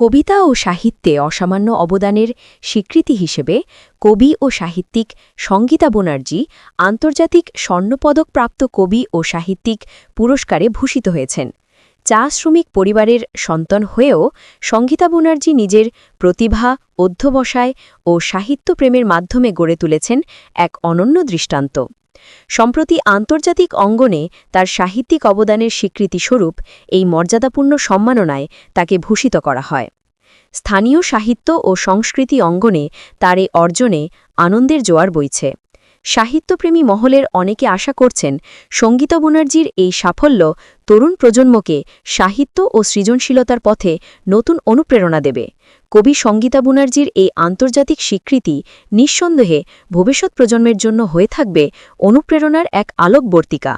কবিতা ও সাহিত্যে অসামান্য অবদানের স্বীকৃতি হিসেবে কবি ও সাহিত্যিক সঙ্গীতা ব্যানার্জি আন্তর্জাতিক স্বর্ণপদকপ্রাপ্ত কবি ও সাহিত্যিক পুরস্কারে ভূষিত হয়েছেন। চা শ্রমিক পরিবারের সন্তান হয়েও সঙ্গীতা ব্যানার্জি নিজের প্রতিভা, অধ্যবসায় ও সাহিত্যপ্রেমের মাধ্যমে গড়ে তুলেছেন এক অনন্য দৃষ্টান্ত। সম্প্রতি আন্তর্জাতিক অঙ্গনে তার সাহিত্যিক অবদানের স্বীকৃতিস্বরূপ এই মর্যাদাপূর্ণ সম্মাননায় তাকে ভূষিত করা হয়। স্থানীয় সাহিত্য ও সংস্কৃতি অঙ্গনে তার এ অর্জনে আনন্দের জোয়ার বইছে। সাহিত্যপ্রেমী মহলের অনেকে আশা করছেন সঙ্গীতা বনার্জির এই সাফল্য তরুণ প্রজন্মকে সাহিত্য ও সৃজনশীলতার পথে নতুন অনুপ্রেরণা দেবে। কবি সঙ্গীতা বনার্জির এই আন্তর্জাতিক স্বীকৃতি নিঃসন্দেহে ভবিষ্যৎ প্রজন্মের জন্য হয়ে থাকবে অনুপ্রেরণার এক আলোকবর্তিকা।